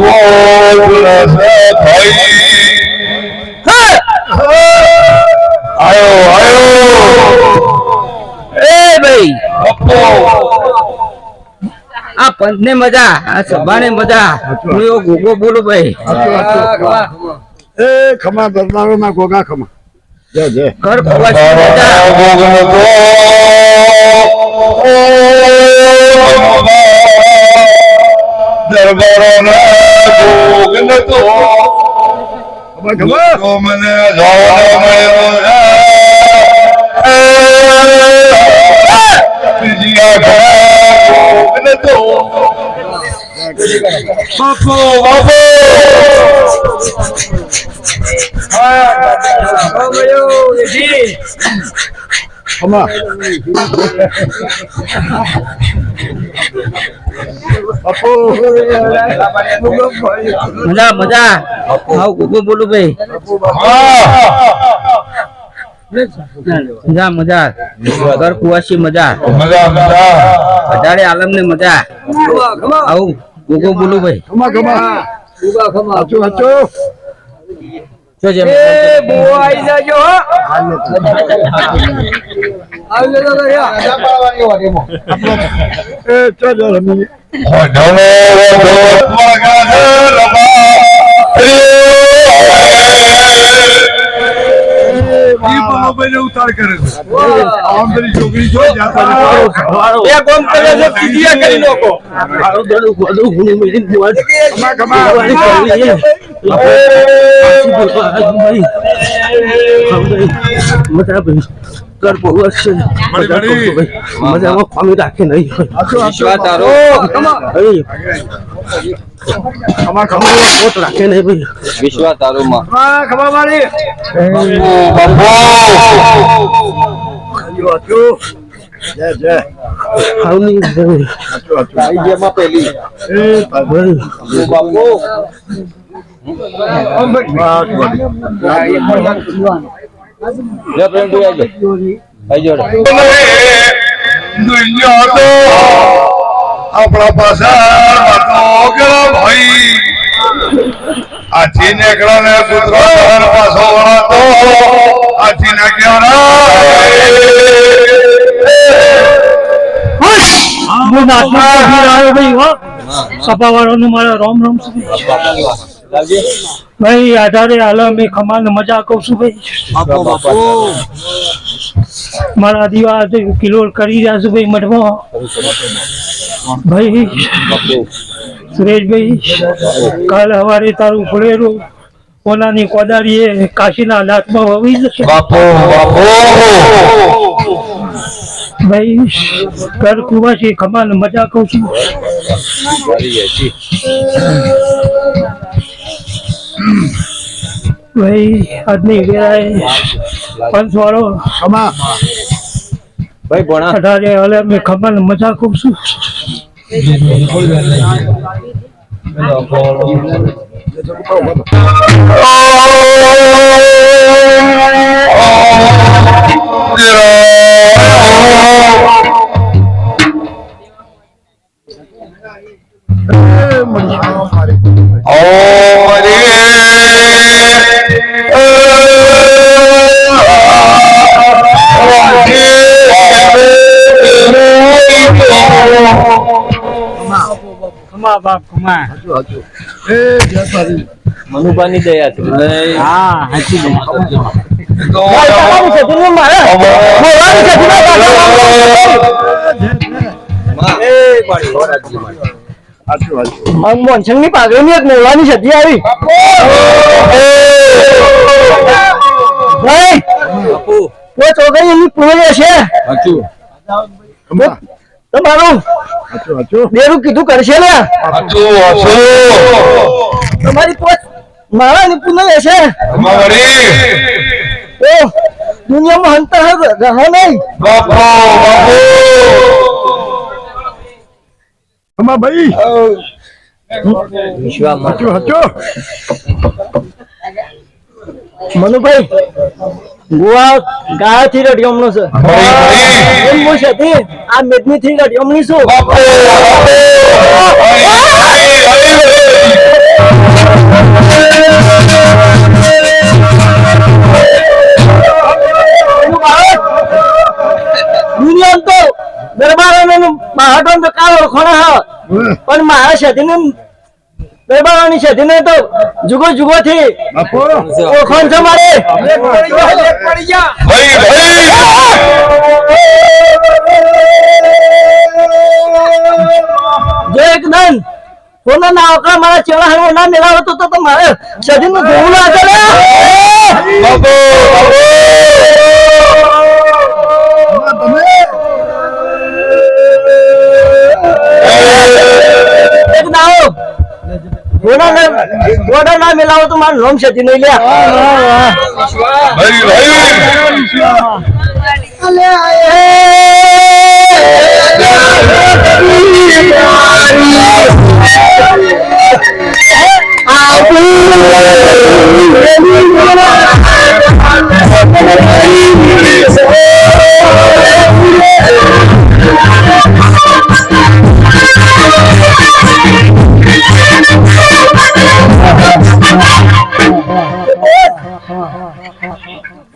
Gold, પંચ ને મજા આ સભા ને મજા. હું એવો ગોગો બોલું ભાઈ. એ ખમા બદલાવે માં ગોગા ખમા જય મને જવાનો મળ્યો બાપુ બાપુ ખમા બાપુ મજા મજા આવ ગોગો બોલું ભાઈ મજા મજા. ઘર કુવાસી મજા. મજા મજા. વધારે આલમ ને મજા. આવું ગોગો બોલું ભાઈ. ખમા ખમા. હાચું હાચું. એ રમી ઉતાર કરે આમ તારી છોકરી છો એ ગોમ કરે છે પીડિયા કરી લોકો ખમા ખમા મજામાં પામી રાખે નહીં. વિશ્વા તારો? ખમા ખમા પોત રાખે નહીં ભાઈ. વિશ્વા તારો માં. ખમા ખમા મારી. હાચું હાચું જય જય આવું નહીં ભાઈ હાચું હાચું પેલી એ ભાઈ બાપુ લે પ્રેમ તું આવજો આઈ જોડે દુનિયા તો આપણા પાછળ વાતો કરો ભાઈ આથી નીકળ્યો ને પુત્ર ઘર પાછો વળાતો આથી મારા આધારે એ ખમાન મજા કહું છું ભાઈ મારા દીવા કિલો કરી રહ્યા છું ભાઈ મઠમાં ભાઈ સુરેશભાઈ કાલ સવારે તારું ફળેરું ઓનાની એ કાશીના નાથમાં વવી જશે બાપો બાપો. ભાઈ ઘર કુવાસી ખમાન મજા કહું છું. ભાઈ આજની વેળાએ પંચવાળો ખમા. ભાઈ ભણા. અઢારે હલે મેં ખમાન મજા કહું છું. ਓ ਰੇ ખમા બાપ ખમા એ મનુભાની દયા છે હા હાચું મોનસંગની પાઘડીની એક મોલાની સબ્જી આવી છોકરી એની પૂરી ખમા તમારું? હાચું હાચું બેરું કીધું કરશે ને? તમારી પોત મારા નિપુણ હશે અમારી તો દુનિયામાં હંતા રહો નહીં. બાપુ બાપુ. ખમા ભાઈ. વિશ્વાસ હાચું હાચું મનુભાઈ. ગોવા ગાયથી રડિયમનો છે. એમ હું છે આ મેદની થી રડિયમની છું. દરબારોને મહાટો તો કાળ ઓળખોણા હા. પણ મારા શેઠીને છે દિને તો જુગો જુગો થી. બાપુ. ઓળખણ છે મારે? ભાઈ ભાઈ જો એકદમ કોનો ના આવકા મારા ચેલા હણો ના મેળાવો તો તો મારે શેઠીનું ધોવું લાગે મેળાવો તો મારું નામ શેઠી નહીં લ્યા. ભાઈ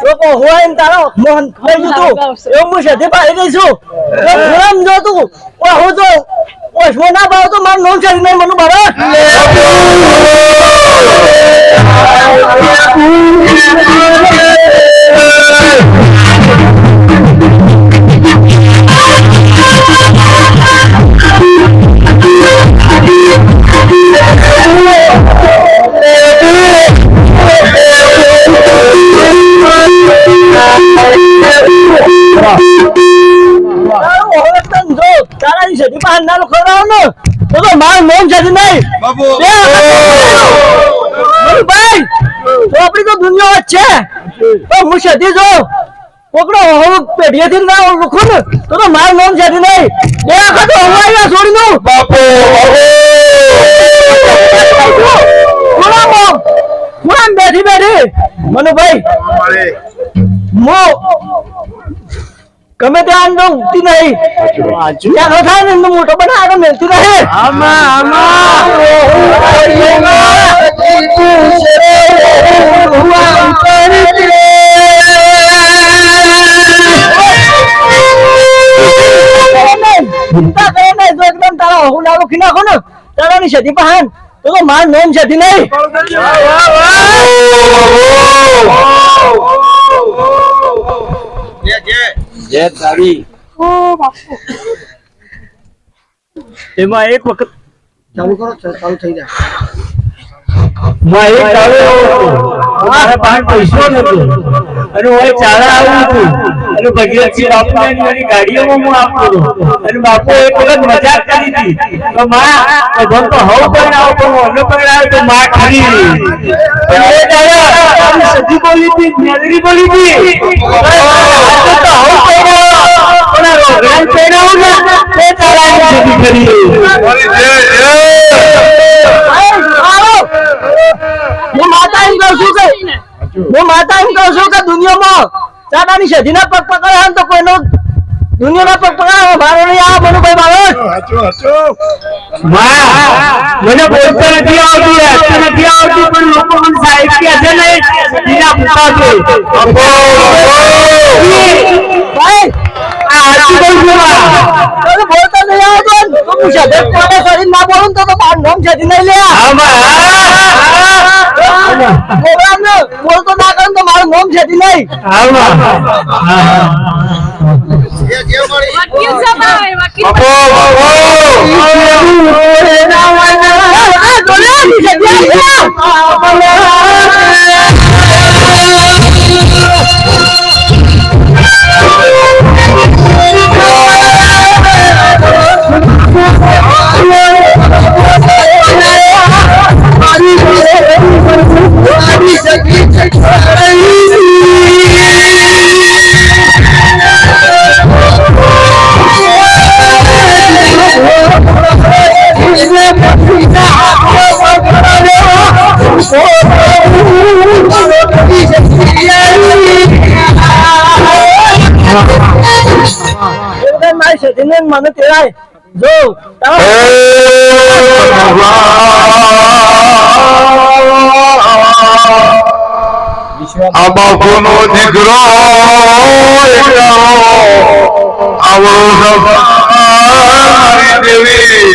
લોકો હોય ને તારો મોહન એવું હું શેઠી પાડી દઈશું છું ગુલામ જો તું. ઓ હું તો સોના ભાવ તો મારું નહીં મનું બાબા તારું નહીં. બાપુ. ભાઈ તો આપણી તો દુનિયા છે. તો હું શેઠી જો કોકડો હું પેઢીએથી ના લખું ને તો તો મારું નામ શેઠી નહીં. બે વખત હું અહીંયા છોડી દઉં. બાપુ ગુલામ બેઠી બેઠી. મનુભાઈ મો ગમે ત્યાં અંદર ઉગતી નહીં. ત્યાં ન થાય ને એમનો મોટો બને આગળ મેલતી રહે. ચિંતા કરે નહીં જો એકદમ તારા હું નાલો ખી નાખો ને તારાની સતી પહાન તો તો માર નોમ સતી નહીં. એમાં એક વખત ચાલુ કરો ચાલુ થઈ જાય. માં એક દાડો મારે પાસે પૈસો નતો અને હું ચાલા આવું છું. અને ભગીરથસિંહ બાપુને મારી ગાડીઓમાં હું આપતો હતો. અને બાપુ એક વખત મજાક કરી હતી તો માં ભગવાન તો હવ પણ આવો, પણ ઓનો પણ આવ્યો તો માં ખરી પણ એ દાદા સધી બોલી હતી મેલરી બોલી હતી. પણ આ રોગડાને પહેરાવું ને તે ચાલાની સધી કરી મારી જય જય હું માતા એમ કહું છું કે હું માતા એમ કહું છું કે દુનિયામાં ચાડાની સધીના પગ પકડ્યા ને તો કોઈનો દુનિયાના પગ પકડાય મારો નહીં આ મનુભાઈ બાબત હાચું હાચું માં મને બોલતા નથી આવતું હસતા નથી આવતું પણ લોકો મને સાહિત્ય છે ને એના પૂછા છે. ભાઈ આ બોલતા નહીં આવતો ને. તો હું સધે કોને કરીને ના બોલું તો તો મારું નામ સધી નહીં લે. હા, માં. પ્રોગ્રામ બોલતો કરે ને તો નહીં. વકીલ સાહેબ આવે વકીલ મારી સતીને મને તેડાય જો તારા આ બાપુનો દીકરો આવો મારી દેવી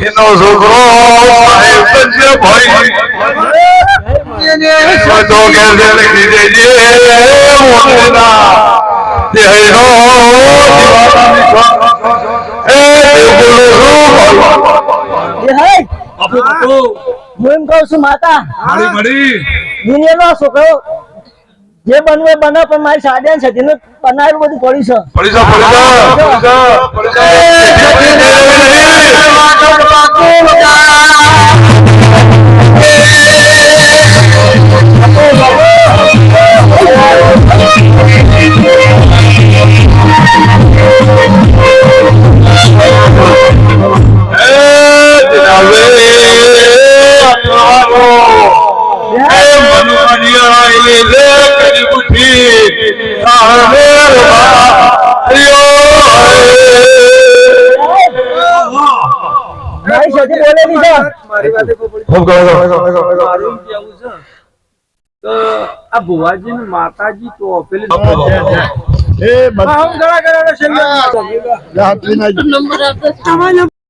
એનો છોકરો સાહેબ બનશે ભાઈ બધો ઘેર ઘેર લખી દેજે મોટેના હું એમ કહું છું માતા દુનિયાનો છોકરો જે બનવું બને પણ મારી સાડિયા છે તેનું બનાવેલું બધું પડી છે પડી છે પડી પડી મારી છે મારું કેવું છે? તો આ ભુવાજી ને માતાજી તો એ બધા આવજો.